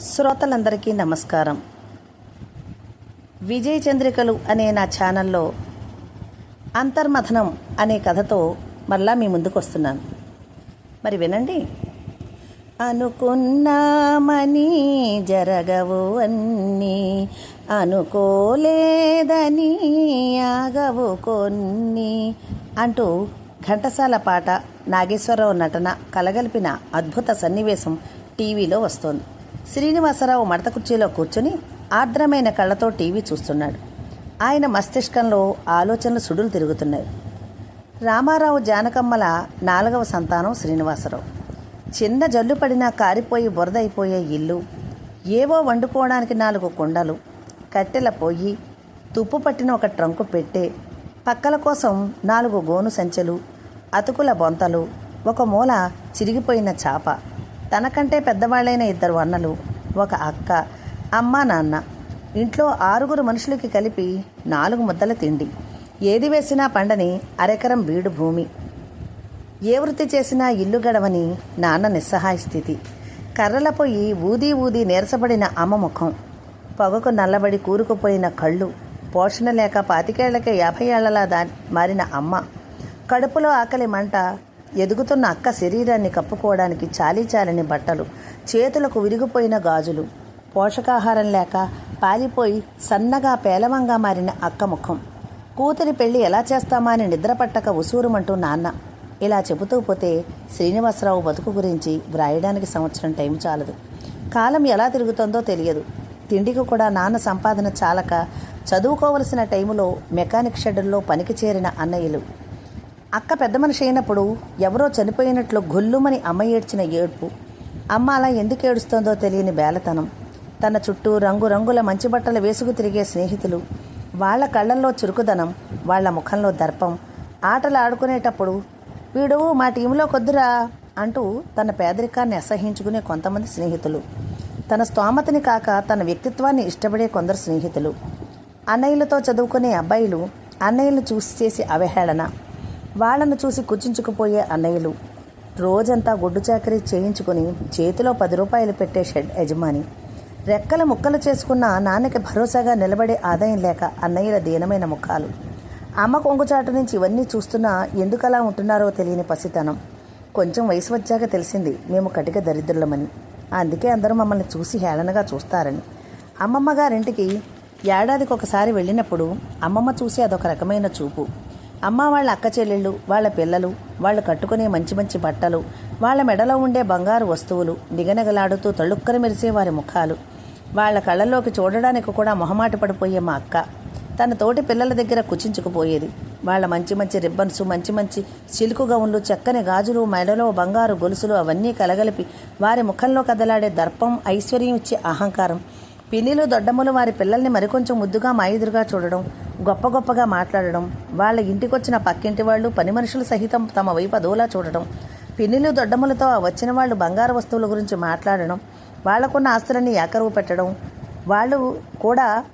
శ్రోతలందరికీ నమస్కారం. విజయ చంద్రికలు అనే నా ఛానల్లో అంతర్మథనం అనే కథతో మరలా మీ ముందుకు వస్తున్నాను మరి వినండి. అనుకున్నామని జరగవు అన్నీ అనుకోలేదని ఆగవు కొన్ని అంటూ ఘంటసాల పాట నాగేశ్వరరావు నటన కలగలిపిన అద్భుత సన్నివేశం టీవీలో వస్తోంది. శ్రీనివాసరావు మడత కుర్చీలో కూర్చుని ఆర్ద్రమైన కళ్ళతో టీవీ చూస్తున్నాడు. ఆయన మస్తిష్కంలో ఆలోచనలు సుడులు తిరుగుతున్నాయి. రామారావు జానకమ్మల నాలుగవ సంతానం శ్రీనివాసరావు. చిన్న జల్లు పడినా కారిపోయి బురదైపోయే ఇల్లు ఏవో వండుకోవడానికి నాలుగు కుండలు కట్టెల పొయ్యి తుప్పు పట్టిన ఒక ట్రంకు పెట్టే పక్కల కోసం నాలుగు గోను సంచెలు అతుకుల బొంతలు ఒక మూల చిరిగిపోయిన చాప. తనకంటే పెద్దవాళ్ళైన ఇద్దరు అన్నలు ఒక అక్క అమ్మ నాన్న. ఇంట్లో ఆరుగురు మనుషులకి కలిపి నాలుగు ముద్దల తిండి. ఏది వేసినా పండని అరెకరం బీడు భూమి. ఏ వృత్తి చేసినా ఇల్లు గడవని నాన్న నిస్సహాయ స్థితి. కర్రల పొయ్యి ఊదీ ఊదీ నీరసపడిన అమ్మ ముఖం. పొగకు నల్లబడి కూరుకుపోయిన కళ్ళు. పోషణ లేక పాతికేళ్ళకే యాభై ఏళ్ళలా దా మారిన అమ్మ. కడుపులో ఆకలి మంట ఎదుగుతున్న అక్క శరీరాన్ని కప్పుకోవడానికి చాలీ చాలని బట్టలు చేతులకు విరిగిపోయిన గాజులు. పోషకాహారం లేక పాలిపోయి సన్నగా పేలవంగా మారిన అక్క ముఖం. కూతురి పెళ్ళి ఎలా చేస్తామా అని నిద్రపట్టక ఉసూరుమంటూ నాన్న. ఇలా చెబుతూ పోతే శ్రీనివాసరావు బతుకు గురించి వ్రాయడానికి సంవత్సరం టైం చాలదు. కాలం ఎలా తిరుగుతుందో తెలియదు. తిండికి కూడా నాన్న సంపాదన చాలక చదువుకోవలసిన టైములో మెకానిక్ షెడ్యూల్లో పనికి చేరిన అన్నయ్యలు. అక్క పెద్ద మనిషి అయినప్పుడు ఎవరో చనిపోయినట్లు గొల్లుమని అమ్మ ఏడ్చిన ఏడ్పు అమ్మ అలా ఎందుకు ఏడుస్తోందో తెలియని బేలతనం తన చుట్టూ రంగురంగుల మంచి బట్టలు వేసుకు తిరిగే స్నేహితులు వాళ్ళ కళ్ళల్లో చురుకుదనం వాళ్ళ ముఖంలో దర్పం ఆటలు ఆడుకునేటప్పుడు వీడు మా టీంలో కొద్దురా అంటూ తన పేదరికాన్ని అసహించుకునే కొంతమంది స్నేహితులు. తన స్తోమతని కాక తన వ్యక్తిత్వాన్ని ఇష్టపడే కొందరు స్నేహితులు. అన్నయ్యలతో చదువుకునే అబ్బాయిలు అన్నయ్యలు చూసి చేసి అవహేళన వాళ్ళను చూసి కుచించుకుపోయే అన్నయ్యలు. రోజంతా గుడ్డు చాకరీ చేయించుకుని చేతిలో పది రూపాయలు పెట్టే షెడ్ యజమాని. రెక్కల ముక్కలు చేసుకున్న నాన్నకి భరోసాగా నిలబడే ఆదాయం లేక అన్నయ్యల దీనమైన ముఖాలు. అమ్మ కొంగుచాటు నుంచి ఇవన్నీ చూస్తున్నా ఎందుకలా ఉంటున్నారో తెలియని పసితనం. కొంచెం వయసు వచ్చాక తెలిసింది మేము కటిక దరిద్రులమని. అందుకే అందరూ మమ్మల్ని చూసి హేళనగా చూస్తారని. అమ్మమ్మ గారింటికి ఏడాదికి ఒకసారి వెళ్ళినప్పుడు అమ్మమ్మ చూసి అదొక రకమైన చూపు. అమ్మ వాళ్ళ అక్క చెల్లెళ్ళు వాళ్ళ పిల్లలు వాళ్ళు కట్టుకునే మంచి మంచి బట్టలు వాళ్ళ మెడలో ఉండే బంగారు వస్తువులు నిగనగలాడుతూ తళుక్కర మెరిసే వారి ముఖాలు. వాళ్ళ కళ్ళల్లోకి చూడడానికి కూడా మొహమాట పడిపోయే మా అక్క. తన తోటి పిల్లల దగ్గర కుచించుకుపోయేది. వాళ్ళ మంచి మంచి రిబ్బన్స్ మంచి మంచి సిల్కు గౌన్లు చక్కని గాజులు మెడలో బంగారు గొలుసులు అవన్నీ కలగలిపి వారి ముఖంలో కదలాడే దర్పం ఐశ్వర్యం ఇచ్చే అహంకారం. పిన్నిలు దొడ్డమ్మలు వారి పిల్లల్ని మరికొంచెం ముద్దుగా మాయిదురుగా చూడడం గొప్ప గొప్పగా మాట్లాడడం వాళ్ళ ఇంటికొచ్చిన పక్కింటి వాళ్ళు పని మనుషులు సహితం తమ వైపు అదోలా చూడడం పిన్నిలు దొడ్డములతో వచ్చిన వాళ్ళు బంగారు వస్తువుల గురించి మాట్లాడడం వాళ్ళకున్న ఆస్తులన్నీ ఏకరువు పెట్టడం వాళ్ళు కూడా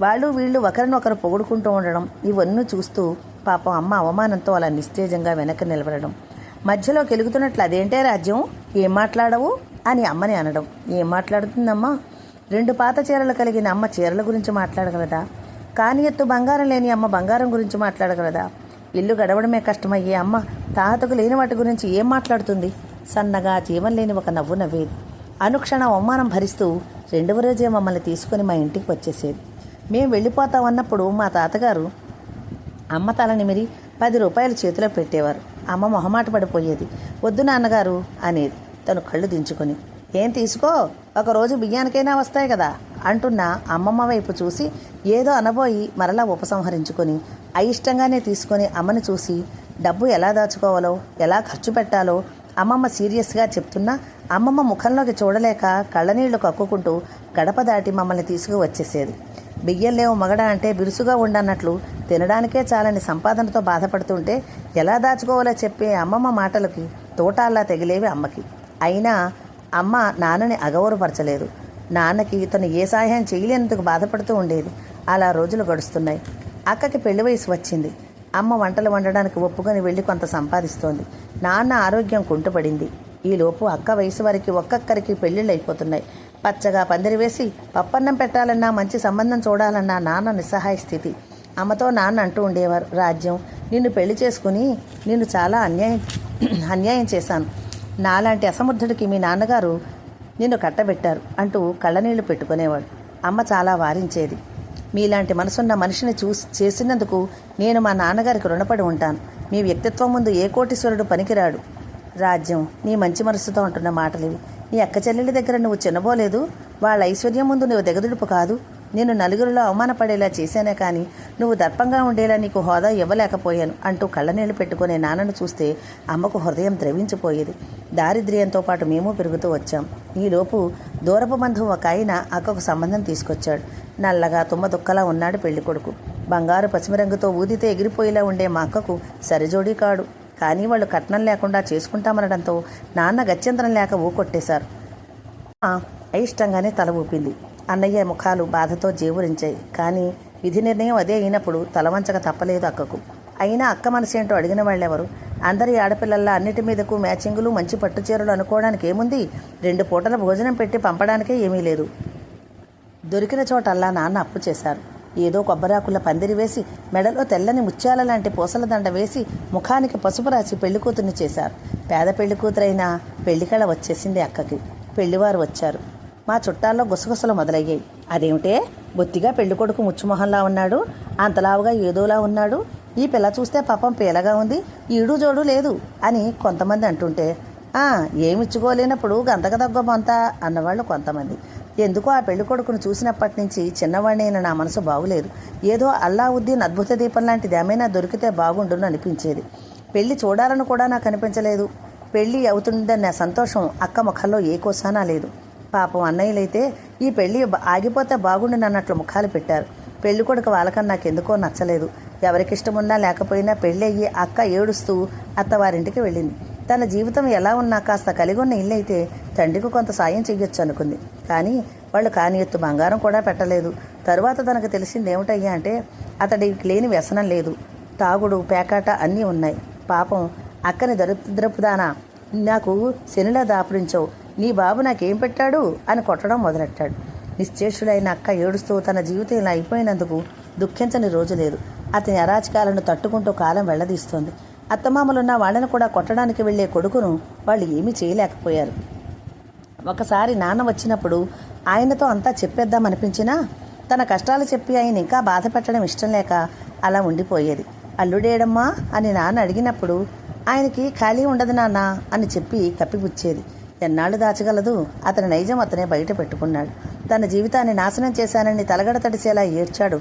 వాళ్ళు వీళ్ళు ఒకరినొకరు పొగుడుకుంటూ ఉండడం ఇవన్నీ చూస్తూ పాపం అమ్మ అవమానంతో అలా నిస్తేజంగా వెనక్కి నిలబడడం. మధ్యలో కెలుగుతున్నట్లు అదేంటే రాజ్యం? ఏం మాట్లాడవు? అని అమ్మని అనడం. ఏం మాట్లాడుతుందమ్మా? రెండు పాత చీరలు కలిగిన అమ్మ చీరల గురించి మాట్లాడగలదా? కాని ఎత్తు బంగారం లేని అమ్మ బంగారం గురించి మాట్లాడగలదా? ఇల్లు గడవడమే కష్టమయ్యే అమ్మ తాతకు లేని వాటి గురించి ఏం మాట్లాడుతుంది? సన్నగా జీవం లేని ఒక నవ్వు నవ్వేది. అనుక్షణం అవమానం భరిస్తూ రెండవ రోజే మమ్మల్ని తీసుకుని మా ఇంటికి వచ్చేసేది. మేము వెళ్ళిపోతామన్నప్పుడు మా తాతగారు అమ్మ తలని మిరి పది రూపాయలు చేతిలో పెట్టేవారు. అమ్మ మొహమాట పడిపోయేది. వద్దు నాన్నగారు అనేది తను కళ్ళు దించుకొని. ఏం తీసుకో? ఒకరోజు బియ్యానికైనా వస్తాయి కదా? అంటున్న అమ్మమ్మ వైపు చూసి ఏదో అనబోయి మరలా ఉపసంహరించుకొని అయిష్టంగానే తీసుకొని అమ్మని చూసి డబ్బు ఎలా దాచుకోవాలో ఎలా ఖర్చు పెట్టాలో అమ్మమ్మ సీరియస్గా చెప్తున్నా అమ్మమ్మ ముఖంలోకి చూడలేక కళ్ళనీళ్ళు కక్కుకుంటూ గడప దాటి మమ్మల్ని తీసుకువచ్చేసేది. బియ్యం లేవు మగడ అంటే బిరుసుగా ఉండన్నట్లు తినడానికే చాలని సంపాదనతో బాధపడుతుంటే ఎలా దాచుకోవాలో చెప్పే అమ్మమ్మ మాటలకి తోటాల్లా తెగిలేవి అమ్మకి. అయినా అమ్మ నాన్నని అగౌరవపరచలేదు. నాన్నకి తను ఏ సహాయం చేయలేనందుకు బాధపడుతూ ఉండేది. అలా రోజులు గడుస్తున్నాయి. అక్కకి పెళ్ళి వయసు వచ్చింది. అమ్మ వంటలు వండడానికి ఒప్పుకొని వెళ్ళి కొంత సంపాదిస్తోంది. నాన్న ఆరోగ్యం కుంటుపడింది. ఈలోపు అక్క వయసు వారికి ఒక్కొక్కరికి పెళ్ళిళ్ళు అయిపోతున్నాయి. పచ్చగా పందిరి వేసి పప్పన్నం పెట్టాలన్నా మంచి సంబంధం చూడాలన్నా నాన్న నిస్సహాయ స్థితి. అమ్మతో నాన్న అంటూ ఉండేవారు. రాజ్యం నిన్ను పెళ్ళి చేసుకుని నిన్ను చాలా అన్యాయం అన్యాయం చేశాను. నాలాంటి అసమర్థుడికి మీ నాన్నగారు నిన్ను కట్టబెట్టారు అంటూ కళ్ళనీళ్ళు పెట్టుకునేవాడు. అమ్మ చాలా వారించేది. మీలాంటి మనసున్న మనిషిని చూసి చేసినందుకు నేను మా నాన్నగారికి రుణపడి ఉంటాను. మీ వ్యక్తిత్వం ముందు ఏ కోటీశ్వరుడు పనికిరాడు? రాజ్యం నీ మంచి మనసుతో అంటున్న మాటలివి. నీ అక్క చెల్లెళ్ళ దగ్గర నువ్వు చిన్నబోలేదు. వాళ్ళ ఐశ్వర్యం ముందు నువ్వు దిగదుడుపు కాదు. నేను నలుగురిలో అవమానపడేలా చేశానే కానీ నువ్వు దర్పంగా ఉండేలా నీకు హోదా ఇవ్వలేకపోయాను అంటూ కళ్ళనీళ్ళు పెట్టుకునే నాన్నను చూస్తే అమ్మకు హృదయం ద్రవించిపోయేది. దారిద్ర్యంతో పాటు మేము పెరుగుతూ వచ్చాం. ఈలోపు దూరపు బంధువు ఒక ఆయన అక్కకు సంబంధం తీసుకొచ్చాడు. నల్లగా తుమ్మ దుక్కలా ఉన్నాడు పెళ్ళి కొడుకు. బంగారు పసిమి రంగుతో ఊదితే ఎగిరిపోయేలా ఉండే మా అక్కకు సరిజోడీ కాడు. కానీ వాళ్ళు కట్నం లేకుండా చేసుకుంటామనడంతో నాన్న గత్యంతరం లేక ఊకొట్టేశారు. ఆ, అయిష్టంగానే తల ఊపింది. అన్నయ్య ముఖాలు బాధతో జీవురించాయి. కానీ విధి నిర్ణయం అదే అయినప్పుడు తలవంచక తప్పలేదు అక్కకు. అయినా అక్క మనసేంటో అడిగిన వాళ్ళెవరు? అందరి ఆడపిల్లల్లా అన్నిటి మీదకు మ్యాచింగులు మంచి పట్టు చీరలు అనుకోవడానికి ఏముంది? రెండు పూటల భోజనం పెట్టి పంపడానికే ఏమీ లేదు. దొరికిన చోటల్లా నాన్న అప్పు చేశారు. ఏదో కొబ్బరాకుల పందిరి వేసి మెడలో తెల్లని ముత్యాల లాంటి పూసల దండ వేసి ముఖానికి పసుపు రాసి పెళ్ళికూతుర్ని చేశారు. పేద పెళ్ళికూతురైనా పెళ్ళికళ వచ్చేసింది అక్కకి. పెళ్ళివారు వచ్చారు. మా చుట్టాల్లో గుసగుసలు మొదలయ్యాయి. అదేమిటే? బొత్తిగా పెళ్ళికొడుకు ముచ్చుమొహంలా ఉన్నాడు. అంతలావుగా ఏదోలా ఉన్నాడు. ఈ పిల్ల చూస్తే పాపం పీలగా ఉంది. ఈడు జోడు లేదు అని కొంతమంది అంటుంటే "ఆ, ఏమిచ్చుకోలేనప్పుడు గంతక బొంత అన్నవాళ్ళు కొంతమంది. ఎందుకో ఆ పెళ్ళి కొడుకును చూసినప్పటి నుంచి చిన్నవాడినైన నా మనసు బాగులేదు. ఏదో అల్లావుద్దీన్ అద్భుత దీపం లాంటిది ఏమైనా దొరికితే బాగుండును అనిపించేది. పెళ్ళి చూడాలని కూడా నాకు అనిపించలేదు. పెళ్ళి అవుతుందన్న సంతోషం అక్క ముఖంలో ఏ కోసానా లేదు. పాపం అన్నయ్యలైతే ఈ పెళ్ళి ఆగిపోతే ఆగిపోతే బాగుండునన్నట్లు ముఖాలు పెట్టారు. పెళ్ళి కొడుకు వాళ్ళకన్నా నాకెందుకో నచ్చలేదు. ఎవరికిష్టమున్నా లేకపోయినా పెళ్ళి అయ్యి అక్క ఏడుస్తూ అత్తవారింటికి వెళ్ళింది. తన జీవితం ఎలా ఉన్నా కాస్త కలిగి ఉన్న ఇల్లు అయితే తండ్రికి కొంత సాయం చెయ్యొచ్చు అనుకుంది కానీ వాళ్ళు కాని ఎత్తు బంగారం కూడా పెట్టలేదు. తరువాత తనకు తెలిసింది ఏమిటయ్యా అంటే అతడికి లేని వ్యసనం లేదు. తాగుడు పేకాట అన్నీ ఉన్నాయి. పాపం అక్కని దరిద్రపుదానా? నాకు శనిలా దాపురించవు. నీ బాబు నాకేం పెట్టాడు? అని కొట్టడం మొదలెట్టాడు. నిశ్చేషుడైన అక్క ఏడుస్తూ తన జీవితం ఇలా అయిపోయినందుకు దుఃఖించని రోజు లేదు. అతని అరాచకాలను తట్టుకుంటూ కాలం వెళ్ళదీస్తోంది. అత్తమామలున్న వాళ్ళని కూడా కొట్టడానికి వెళ్ళే కొడుకును వాళ్ళు ఏమీ చేయలేకపోయారు. ఒకసారి నాన్న వచ్చినప్పుడు ఆయనతో అంతా చెప్పేద్దామనిపించినా తన కష్టాలు చెప్పి ఆయన ఇంకా బాధ పెట్టడం ఇష్టం లేక అలా ఉండిపోయేది. అల్లుడేడమ్మా అని నాన్న అడిగినప్పుడు ఆయనకి ఖాళీ ఉండదు నాన్న అని చెప్పి కప్పిపుచ్చేది ఎన్నాళ్ళు దాచగలదు? అతని నైజం అతనే బయట పెట్టుకున్నాడు. తన జీవితాన్ని నాశనం చేశానని తలగడ తడిసేలా ఏడ్చాడు.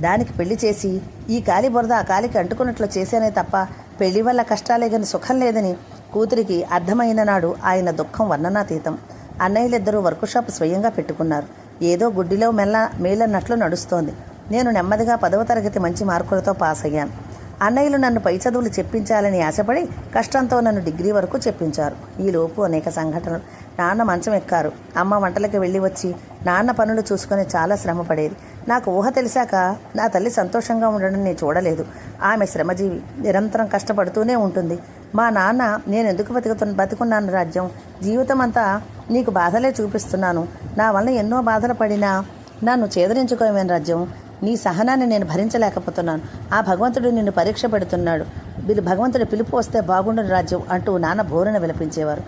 దానికి పెళ్ళి చేసి ఈ కాలి బురద ఆ కాలికి అంటుకున్నట్లు చేశానే తప్ప పెళ్ళి వల్ల కష్టాలే కానీ సుఖం లేదని కూతురికి అర్థమైన నాడు ఆయన దుఃఖం వర్ణనాతీతం. అన్నయ్యలిద్దరూ వర్కుషాప్ స్వయంగా పెట్టుకున్నారు. ఏదో గుడ్డిలో మెల్ల మేలన్నట్లు నడుస్తోంది. నేను నెమ్మదిగా పదవ తరగతి మంచి మార్కులతో పాస్ అయ్యాను అన్నయ్యలు నన్ను పై చదువులు చెప్పించాలని ఆశపడి కష్టంతో నన్ను డిగ్రీ వరకు చెప్పించారు. ఈలోపు అనేక సంఘటనలు. నాన్న మంచం ఎక్కారు. అమ్మ వంటలకి వెళ్ళి వచ్చి నాన్న పనులు చూసుకొని చాలా శ్రమ పడేది. నాకు ఊహ తెలిసాక నా తల్లి సంతోషంగా ఉండడం నేను చూడలేదు. ఆమె శ్రమజీవి. నిరంతరం కష్టపడుతూనే ఉంటుంది. మా నాన్న నేను ఎందుకు బతుకుతు బతుకున్నాను రాజ్యం? జీవితం అంతా నీకు బాధలే చూపిస్తున్నాను. నా వల్ల ఎన్నో బాధలు పడినా నన్ను చేదరించుకోమేను రాజ్యం? నీ సహనాన్ని నేను భరించలేకపోతున్నాను. ఆ భగవంతుడు నిన్ను పరీక్ష పెడుతున్నాడు. వీళ్ళు భగవంతుడి పిలుపు వస్తే బాగుండని రాజ్యం అంటూ నాన్న బోరున విలపించేవారు.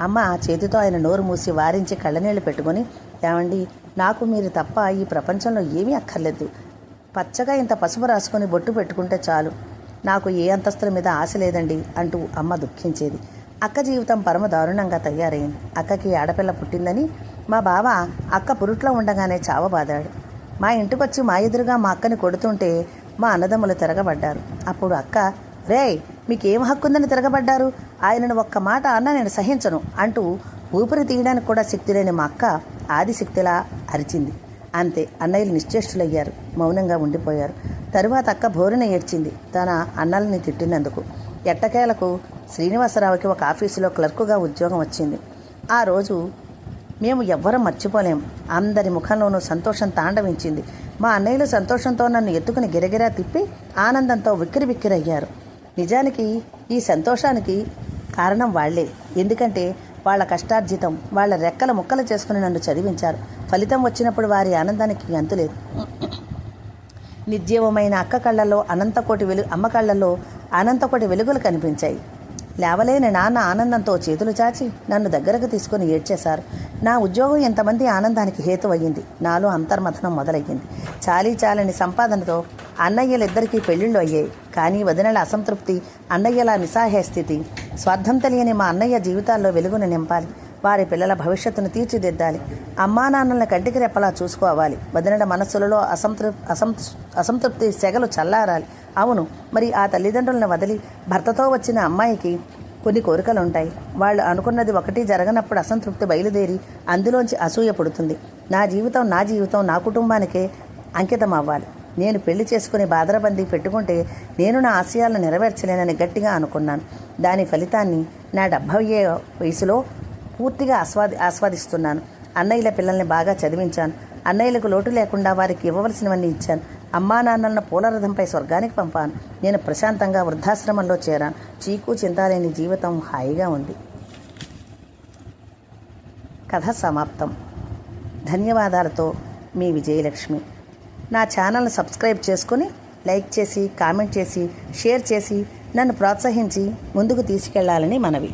అమ్మ చేతితో ఆయన నోరు మూసి వారించి కళ్ళనీళ్ళు పెట్టుకొని ఏమండి నాకు మీరు తప్ప ఈ ప్రపంచంలో ఏమీ అక్కర్లేదు. పచ్చగా ఇంత పసుపు రాసుకొని బొట్టు పెట్టుకుంటే చాలు. నాకు ఏ అంతస్తుల మీద ఆశ లేదండి అంటూ అమ్మ దుఃఖించేది. అక్క జీవితం పరమ దారుణంగా తయారైంది. అక్కకి ఆడపిల్ల పుట్టిందని మా బావ అక్క పురుట్లో ఉండగానే చావబాదాడు. మా ఇంటికొచ్చి మా ఎదురుగా మా అక్కని కొడుతుంటే మా అన్నదమ్ములు తిరగబడ్డారు. అప్పుడు అక్క రేయ్ మీకేం హక్కుందని తిరగబడ్డారు? ఆయనను ఒక్క మాట అన్న నేను సహించను అంటూ ఊపిరి తీయడానికి కూడా శక్తి లేని మా అక్క ఆదిశక్తిలా అరిచింది. అంతే అన్నయ్యలు నిశ్చేష్టులయ్యారు. మౌనంగా ఉండిపోయారు. తరువాత అక్క భోరున ఏడ్చింది. తన అన్నల్ని తిట్టినందుకు. ఎట్టకేలకు శ్రీనివాసరావుకి ఒక ఆఫీసులో క్లర్కుగా ఉద్యోగం వచ్చింది. ఆ రోజు మేము ఎవ్వరం మర్చిపోలేం. అందరి ముఖంలోనూ సంతోషం తాండవించింది. మా అన్నయ్యలు సంతోషంతో నన్ను ఎత్తుకుని గిరగిరా తిప్పి ఆనందంతో విక్కిరి విక్కిరయ్యారు నిజానికి ఈ సంతోషానికి కారణం వాళ్ళే. ఎందుకంటే వాళ్ళ కష్టార్జితం వాళ్ళ రెక్కల ముక్కలు చేసుకుని నన్ను చదివించారు. ఫలితం వచ్చినప్పుడు వారి ఆనందానికి అంతులేదు నిర్జీవమైన అక్క కళ్ళల్లో అనంతకోటి వెలు అమ్మ కళ్ళల్లో అనంతకోటి వెలుగులు కనిపించాయి. లేవలేని నాన్న ఆనందంతో చేతులు చాచి నన్ను దగ్గరకు తీసుకుని ఏడ్చేశారు. నా ఉద్యోగం ఎంతమంది ఆనందానికి హేతు అయ్యింది నాలో అంతర్మథనం మొదలయ్యింది. చాలీ చాలని సంపాదనతో అన్నయ్యలిద్దరికీ పెళ్ళిళ్ళు అయ్యాయి. కానీ వదినల అసంతృప్తి అన్నయ్యల నిస్సహాయ స్థితి స్వార్థం తెలియని మా అన్నయ్య జీవితాల్లో వెలుగును నింపాలి. వారి పిల్లల భవిష్యత్తును తీర్చిదిద్దాలి. అమ్మా నాన్నల కంటికి రెప్పలా చూసుకోవాలి. వదినడ మనస్సులలో అసంతృప్ అసంతృ అసంతృప్తి సెగలు చల్లారాలి. అవును మరి ఆ తల్లిదండ్రులను వదిలి భర్తతో వచ్చిన అమ్మాయికి కొన్ని కోరికలు ఉంటాయి వాళ్ళు అనుకున్నది ఒకటి జరగనప్పుడు అసంతృప్తి బయలుదేరి అందులోంచి అసూయ పుడుతుంది. నా జీవితం నా జీవితం నా కుటుంబానికే అంకితం అవ్వాలి. నేను పెళ్ళి చేసుకుని బాదరబందీ పెట్టుకుంటే నేను నా ఆశయాలను నెరవేర్చలేనని గట్టిగా అనుకున్నాను. దాని ఫలితాన్ని నా డెబ్భై వయసులో పూర్తిగా ఆస్వాది ఆస్వాదిస్తున్నాను. అన్నయ్యల పిల్లల్ని బాగా చదివించాను. అన్నయ్యలకు లోటు లేకుండా వారికి ఇవ్వవలసినవన్నీ ఇచ్చాను. అమ్మా నాన్నలను పూలరథంపై స్వర్గానికి పంపాను. నేను ప్రశాంతంగా వృద్ధాశ్రమంలో చేరాను. చీకు చింతాలేని జీవితం హాయిగా ఉంది. కథ సమాప్తం. ధన్యవాదాలతో మీ విజయలక్ష్మి. నా ఛానల్ను సబ్స్క్రైబ్ చేసుకుని లైక్ చేసి కామెంట్ చేసి షేర్ చేసి నన్ను ప్రోత్సహించి ముందుకు తీసుకెళ్ళాలని మనవి.